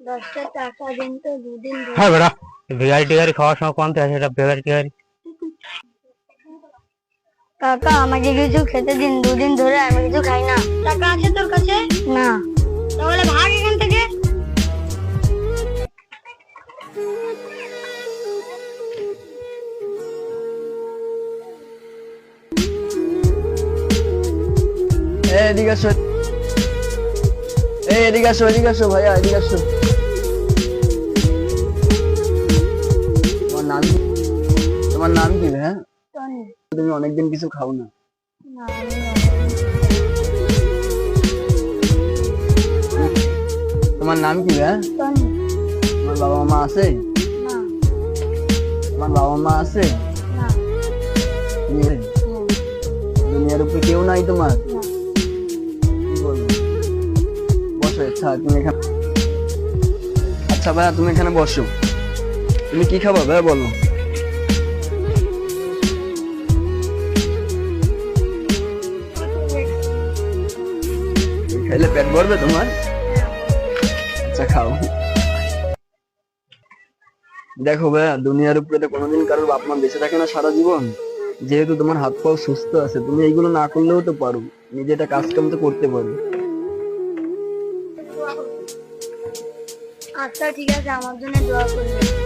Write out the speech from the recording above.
দশটা টাকা দিন তো দুদিন হ্যাঁ খাওয়ার সময় কমতে আছে এটা বিহারি টিহারি কাকা আমাকে কিছু খেতে দিন দুদিন ধরে আমি কিছু খাই না। টাকা আছে তোর কাছে? না। তাহলে ভাগ এখান থেকে। এদিকে আসো এই এদিকে আসো এদিকে আসো ভাইয়া এদিকে আসো তোমার নাম কি? তোমার নাম কি হ্যাঁ তুমি অনেকদিন কিছু খাও না। তোমার নাম কি হ্যাঁ তোমার বাবা মা আছে? তোমার বাবা মা আছে? দুনিয়ার উপরে কেউ নাই তোমার? আচ্ছা তুমি এখানে আচ্ছা ভাইয়া, তুমি এখানে বসো। তুমি কি খাবা, ভাইয়া, বলো। খাইলে পেট ভরবে তোমার? আচ্ছা খাও। দেখো, ভাইয়া, দুনিয়ার উপরে তো কোনোদিন কারোর বাপ মা বেঁচে থাকে না সারা জীবন। যেহেতু তোমার হাত পাও সুস্থ আছে, তুমি এইগুলো না করলেও তো পারো। নিজে এটা কাজ কাম তো করতে পারো। আচ্ছা ঠিক আছে আমার জন্য দোয়া করবে